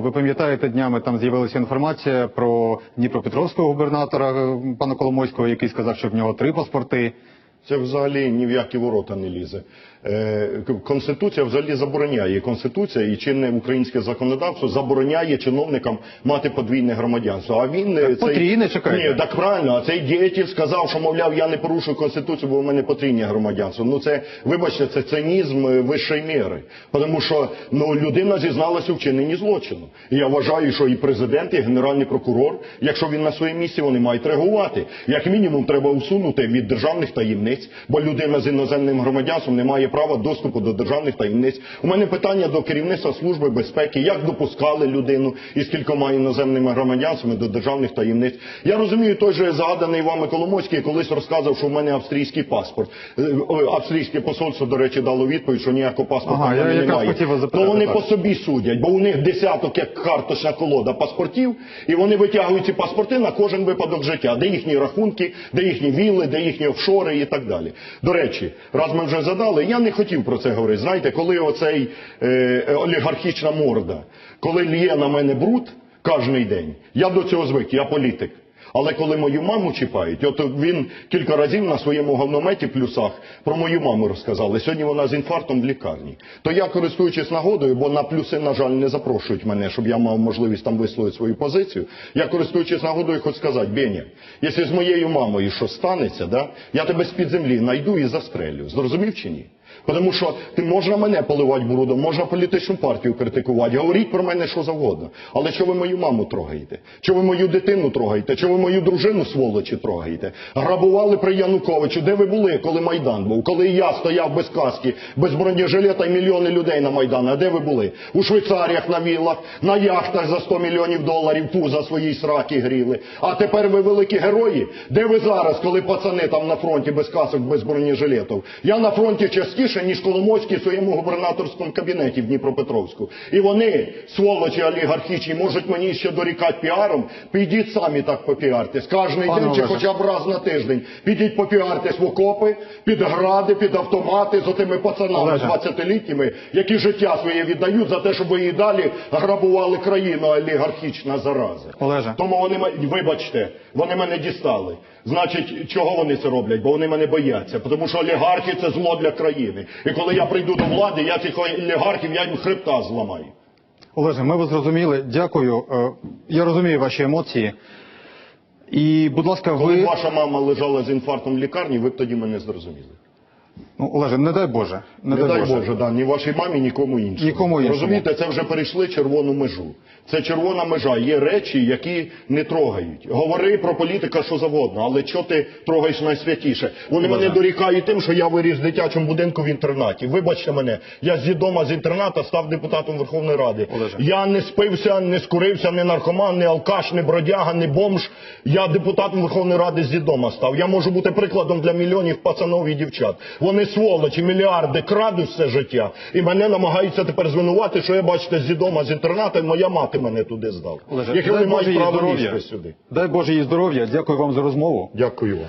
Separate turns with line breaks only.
Ви пам'ятаєте, днями там з'явилася інформація про Дніпропетровського губернатора е, пана Коломойського, який сказав, що в нього три паспорти.
Це взагалі ні в які ворота не лізе. Е, Конституція взагалі забороняє. Конституція і чинне українське законодавство забороняє чиновникам мати подвійне громадянство. А він е, цей-
потрійне, чекайте.
Ні, так правильно. А цей діятель сказав, що мовляв, я не порушую конституцію, бо в мене потрійне громадянство. Ну це вибачте, це цинізм е, вищої міри. Тому що ну людина зізналася у вчиненні злочину. І я вважаю, що і президент, і генеральний прокурор, якщо він на своєму місці, вони мають реагувати. Як мінімум, треба усунути від державних таємниць, бо людина з іноземним громадянством не має права доступу до державних таємниць. У мене питання до керівництва служби безпеки, як допускали людину із кількома іноземними громадянствами до державних таємниць. Я розумію, той же згаданий вами Коломойський колись розказав, що в мене австрійський паспорт. Е, Австрійське посольство, до речі, дало відповідь, що ніякого паспорта
Ага,
мене немає. То вони
так.
по собі судять, бо у них десяток як карточна колода паспортів, і вони витягують ці паспорти на кожен випадок життя, де їхні рахунки, де їхні вілли, де їхні офшори і так далі. До речі, раз ми вже задали, я не хотів про це говорити. Знаєте, коли оцей е, олігархічна морда, коли лє на мене бруд кожен день, я до цього звик, я політик. Але коли мою маму чіпають, от він кілька разів на своєму говнометі плюсах про мою маму розказали. Сьогодні вона з інфарктом в лікарні. То я, користуючись нагодою, бо на плюси, на жаль, не запрошують мене, щоб я мав можливість там висловити свою позицію. Я, користуючись нагодою, хочу сказати, Беня, якщо з моєю мамою щось станеться, да, я тебе з-під землі найду і застрелю. Зрозумів чи ні? Тому що ти можна мене поливати брудом, можна політичну партію критикувати, говоріть про мене що завгодно. Але що ви мою маму трогаєте? Що ви мою дитину трогаєте? Що ви мою дружину сволочі трогаєте? Грабували при Януковичу. Де ви були, коли Майдан був? Коли я стояв без каски, без бронежилета і мільйони людей на Майдані? А де ви були? У Швейцаріях на віллах, на яхтах за 100 мільйонів доларів пуза свої сраки гріли. А тепер ви великі герої? Де ви зараз, коли пацани там на фронті без касок, без бронежилетів? Я на фронті частіше, ніж Коломойський в своєму губернаторському кабінеті в Дніпропетровську. І вони, сволочі олігархічні, можуть мені ще дорікати піаром. Підіть самі так попіартесь. Кожний
Пане
день чи
Олеже.
хоча б раз на тиждень. Підіть попіартесь в окопи, під гради, під автомати з отими пацанами
Олеже.
20-літніми, які життя своє віддають за те, щоб ви і далі грабували країну олігархічна зараза.
Олеже.
Тому вони ма- вибачте, вони мене дістали. Значить, чого вони це роблять? Бо вони мене бояться. Тому що олігархи це зло для країни. І коли я прийду до влади, я цих олігархів я їм хребта зламаю.
Олеже, ми вас зрозуміли. Дякую. Е, Я розумію ваші емоції. І, будь ласка,
Коли
ви.
ваша мама лежала з інфарктом в лікарні, ви б тоді мене зрозуміли.
Ну, Олеже, не дай Боже. Не,
Не дай Боже, да, ні вашій мамі, нікому іншому.
Нікому іншому.
Розумієте, це вже перейшли червону межу. Це червона межа. Є речі, які не трогають. Говори про політика, що завгодно, але що ти трогаєш найсвятіше? Вони
Олеже.
мене дорікають тим, що я виріс в дитячому будинку в інтернаті. Вибачте мене, я з дідома з інтерната став депутатом Верховної Ради.
Олеже.
Я не спився, не скурився, не наркоман, не алкаш, не бродяга, не бомж. Я депутатом Верховної Ради з дідома став. Я можу бути прикладом для мільйонів пацанов і дівчат. Вони сволочі, мільярди крадуть все життя. І мене намагаються тепер звинувати, що я бачите з дідома з інтернату, моя мати мене туди здала.
Олеже,
Які вони мають право лізти сюди.
Дай Боже їй здоров'я. Дякую вам за розмову.
Дякую вам.